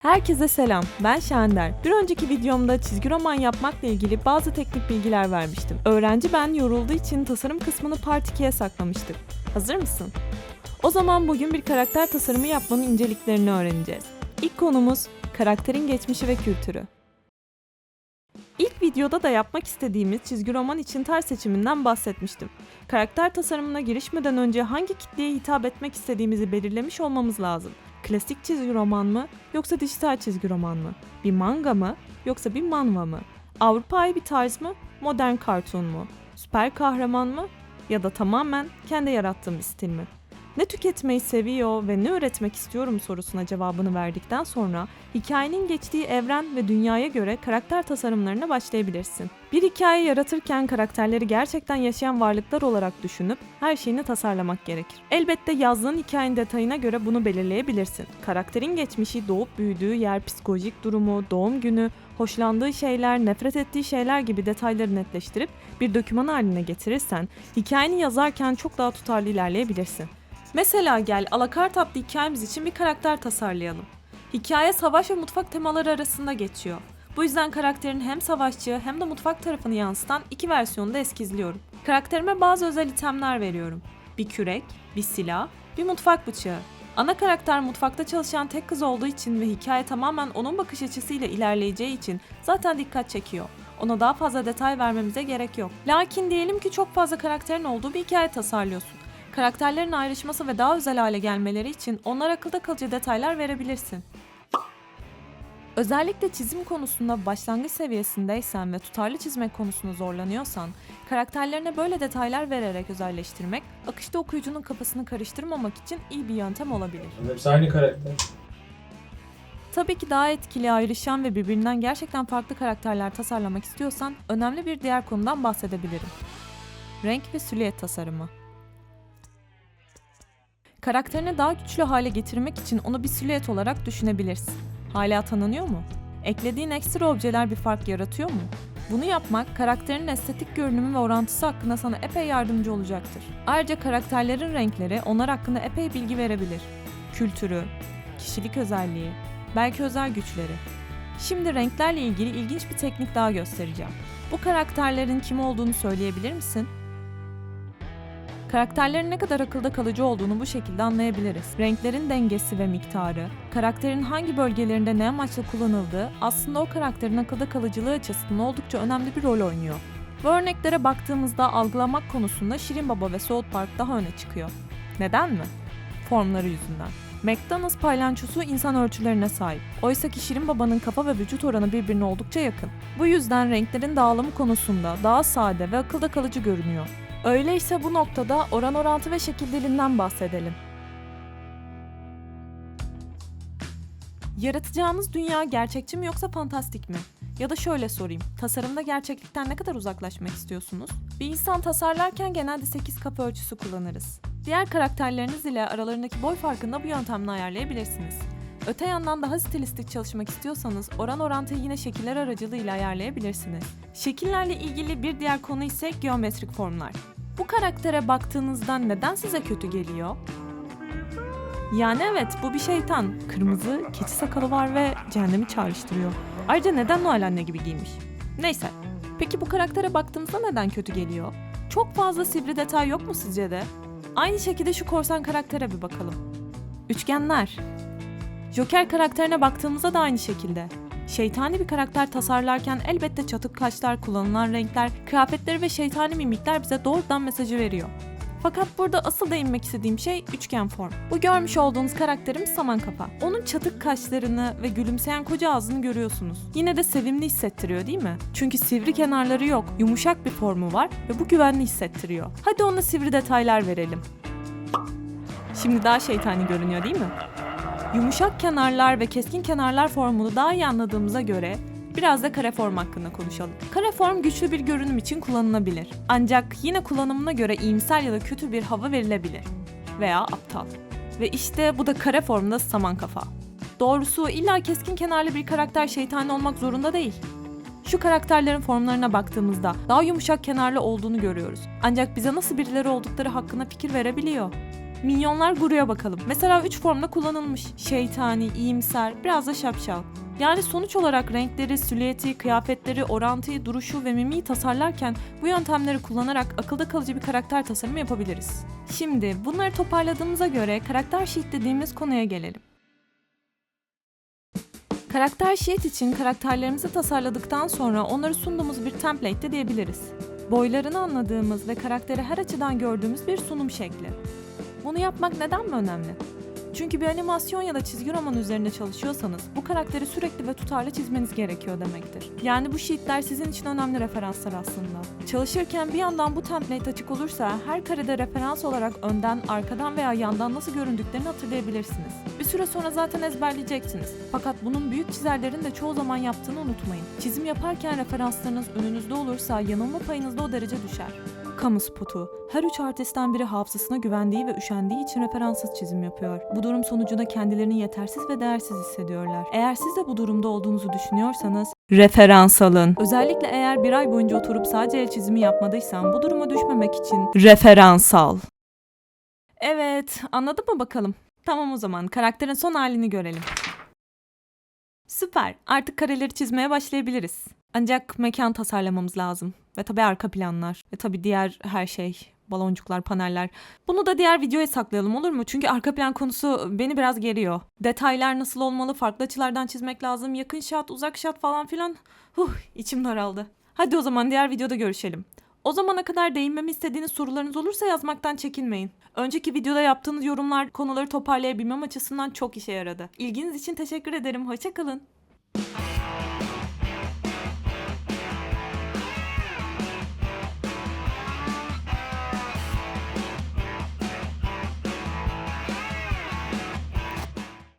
Herkese selam, ben Şender. Bir önceki videomda çizgi roman yapmakla ilgili bazı teknik bilgiler vermiştim. Öğrenci ben yorulduğu için tasarım kısmını Part 2'ye saklamıştık. Hazır mısın? O zaman bugün bir karakter tasarımı yapmanın inceliklerini öğreneceğiz. İlk konumuz karakterin geçmişi ve kültürü. İlk videoda da yapmak istediğimiz çizgi roman için tarz seçiminden bahsetmiştim. Karakter tasarımına girişmeden önce hangi kitleye hitap etmek istediğimizi belirlemiş olmamız lazım. Klasik çizgi roman mı yoksa dijital çizgi roman mı? Bir manga mı yoksa bir manva mı? Avrupa'yı bir tarz mı? Modern cartoon mu? Süper kahraman mı? Ya da tamamen kendi yarattığım bir stil mi? Ne tüketmeyi seviyor ve ne üretmek istiyorum sorusuna cevabını verdikten sonra hikayenin geçtiği evren ve dünyaya göre karakter tasarımlarına başlayabilirsin. Bir hikaye yaratırken karakterleri gerçekten yaşayan varlıklar olarak düşünüp her şeyini tasarlamak gerekir. Elbette yazdığın hikayenin detayına göre bunu belirleyebilirsin. Karakterin geçmişi, doğup büyüdüğü yer, psikolojik durumu, doğum günü, hoşlandığı şeyler, nefret ettiği şeyler gibi detayları netleştirip bir doküman haline getirirsen hikayeni yazarken çok daha tutarlı ilerleyebilirsin. Mesela gel alakart adlı hikayemiz için bir karakter tasarlayalım. Hikaye savaş ve mutfak temaları arasında geçiyor. Bu yüzden karakterin hem savaşçı hem de mutfak tarafını yansıtan iki versiyonu da eskizliyorum. Karakterime bazı özel itemler veriyorum. Bir kürek, bir silah, bir mutfak bıçağı. Ana karakter mutfakta çalışan tek kız olduğu için ve hikaye tamamen onun bakış açısıyla ilerleyeceği için zaten dikkat çekiyor. Ona daha fazla detay vermemize gerek yok. Lakin diyelim ki çok fazla karakterin olduğu bir hikaye tasarlıyorsun. Karakterlerin ayrışması ve daha özel hale gelmeleri için onlara akılda kalıcı detaylar verebilirsin. Özellikle çizim konusunda başlangıç seviyesindeysen ve tutarlı çizmek konusunda zorlanıyorsan, karakterlerine böyle detaylar vererek özelleştirmek, akışta okuyucunun kafasını karıştırmamak için iyi bir yöntem olabilir. Hepsi aynı karakter. Tabii ki daha etkili, ayrışan ve birbirinden gerçekten farklı karakterler tasarlamak istiyorsan önemli bir diğer konudan bahsedebilirim. Renk ve silüet tasarımı. Karakterini daha güçlü hale getirmek için onu bir silüet olarak düşünebilirsin. Hala tanınıyor mu? Eklediğin ekstra objeler bir fark yaratıyor mu? Bunu yapmak karakterin estetik görünümü ve orantısı hakkında sana epey yardımcı olacaktır. Ayrıca karakterlerin renkleri onlar hakkında epey bilgi verebilir. Kültürü, kişilik özelliği, belki özel güçleri. Şimdi renklerle ilgili ilginç bir teknik daha göstereceğim. Bu karakterlerin kim olduğunu söyleyebilir misin? Karakterlerin ne kadar akılda kalıcı olduğunu bu şekilde anlayabiliriz. Renklerin dengesi ve miktarı, karakterin hangi bölgelerinde ne amaçla kullanıldığı aslında o karakterin akılda kalıcılığı açısından oldukça önemli bir rol oynuyor. Bu örneklere baktığımızda algılamak konusunda Şirin Baba ve South Park daha öne çıkıyor. Neden mi? Formları yüzünden. McDonald's paylançosu insan ölçülerine sahip. Oysa ki Şirin Baba'nın kafa ve vücut oranı birbirine oldukça yakın. Bu yüzden renklerin dağılımı konusunda daha sade ve akılda kalıcı görünüyor. Öyleyse bu noktada oran orantı ve şekil dilinden bahsedelim. Yaratacağınız dünya gerçekçi mi yoksa fantastik mi? Ya da şöyle sorayım, tasarımda gerçeklikten ne kadar uzaklaşmak istiyorsunuz? Bir insan tasarlarken genelde 8 kapı ölçüsü kullanırız. Diğer karakterleriniz ile aralarındaki boy farkını da bu yöntemle ayarlayabilirsiniz. Öte yandan daha stilistik çalışmak istiyorsanız oran orantıyı yine şekiller aracılığıyla ayarlayabilirsiniz. Şekillerle ilgili bir diğer konu ise geometrik formlar. Bu karaktere baktığınızda neden size kötü geliyor? Yani evet bu bir şeytan. Kırmızı, keçi sakalı var ve cehennemi çağrıştırıyor. Ayrıca neden Noel anne gibi giymiş? Neyse. Peki bu karaktere baktığımızda neden kötü geliyor? Çok fazla sivri detay yok mu sizce de? Aynı şekilde şu korsan karaktere bir bakalım. Üçgenler. Joker karakterine baktığımızda da aynı şekilde. Şeytani bir karakter tasarlarken elbette çatık kaşlar, kullanılan renkler, kıyafetleri ve şeytani mimikler bize doğrudan mesajı veriyor. Fakat burada asıl değinmek istediğim şey üçgen form. Bu görmüş olduğunuz karakterimiz Saman Kafa. Onun çatık kaşlarını ve gülümseyen koca ağzını görüyorsunuz. Yine de sevimli hissettiriyor değil mi? Çünkü sivri kenarları yok, yumuşak bir formu var ve bu güvenli hissettiriyor. Hadi ona sivri detaylar verelim. Şimdi daha şeytani görünüyor değil mi? Yumuşak kenarlar ve keskin kenarlar formunu daha iyi anladığımıza göre biraz da kare form hakkında konuşalım. Kare form güçlü bir görünüm için kullanılabilir. Ancak yine kullanımına göre iyimser ya da kötü bir hava verilebilir. Veya aptal. Ve işte bu da kare formda saman kafa. Doğrusu illa keskin kenarlı bir karakter şeytani olmak zorunda değil. Şu karakterlerin formlarına baktığımızda daha yumuşak kenarlı olduğunu görüyoruz. Ancak bize nasıl birileri oldukları hakkında fikir verebiliyor. Minyonlar Guru'ya bakalım. Mesela 3 formda kullanılmış. Şeytani, iyimser, biraz da şapşal. Yani sonuç olarak renkleri, silüeti, kıyafetleri, orantıyı, duruşu ve mimiği tasarlarken bu yöntemleri kullanarak akılda kalıcı bir karakter tasarımı yapabiliriz. Şimdi bunları toparladığımıza göre karakter sheet dediğimiz konuya gelelim. Karakter sheet için karakterlerimizi tasarladıktan sonra onları sunduğumuz bir template de diyebiliriz. Boylarını anladığımız ve karakteri her açıdan gördüğümüz bir sunum şekli. Bunu yapmak neden mi önemli? Çünkü bir animasyon ya da çizgi roman üzerinde çalışıyorsanız bu karakteri sürekli ve tutarlı çizmeniz gerekiyor demektir. Yani bu sheetler sizin için önemli referanslar aslında. Çalışırken bir yandan bu template açık olursa her karede referans olarak önden, arkadan veya yandan nasıl göründüklerini hatırlayabilirsiniz. Bir süre sonra zaten ezberleyeceksiniz. Fakat bunun büyük çizerlerin de çoğu zaman yaptığını unutmayın. Çizim yaparken referanslarınız önünüzde olursa yanılma payınız da o derece düşer. Kamu spotu. Her üç artistten biri hafızasına güvendiği ve üşendiği için referanssız çizim yapıyor. Bu durum sonucunda kendilerini yetersiz ve değersiz hissediyorlar. Eğer siz de bu durumda olduğunuzu düşünüyorsanız referans alın. Özellikle eğer bir ay boyunca oturup sadece el çizimi yapmadıysan bu duruma düşmemek için referans al. Evet, anladın mı bakalım? Tamam o zaman karakterin son halini görelim. Süper. Artık kareleri çizmeye başlayabiliriz. Ancak mekan tasarlamamız lazım. Ve tabii arka planlar. Ve tabii diğer her şey. Baloncuklar, paneller. Bunu da diğer videoya saklayalım olur mu? Çünkü arka plan konusu beni biraz geriyor. Detaylar nasıl olmalı, farklı açılardan çizmek lazım. Yakın şat, uzak şat falan filan. Huh, içim daraldı. Hadi o zaman diğer videoda görüşelim. O zamana kadar değinmemi istediğiniz sorularınız olursa yazmaktan çekinmeyin. Önceki videoda yaptığınız yorumlar konuları toparlayabilmem açısından çok işe yaradı. İlginiz için teşekkür ederim. Hoşçakalın.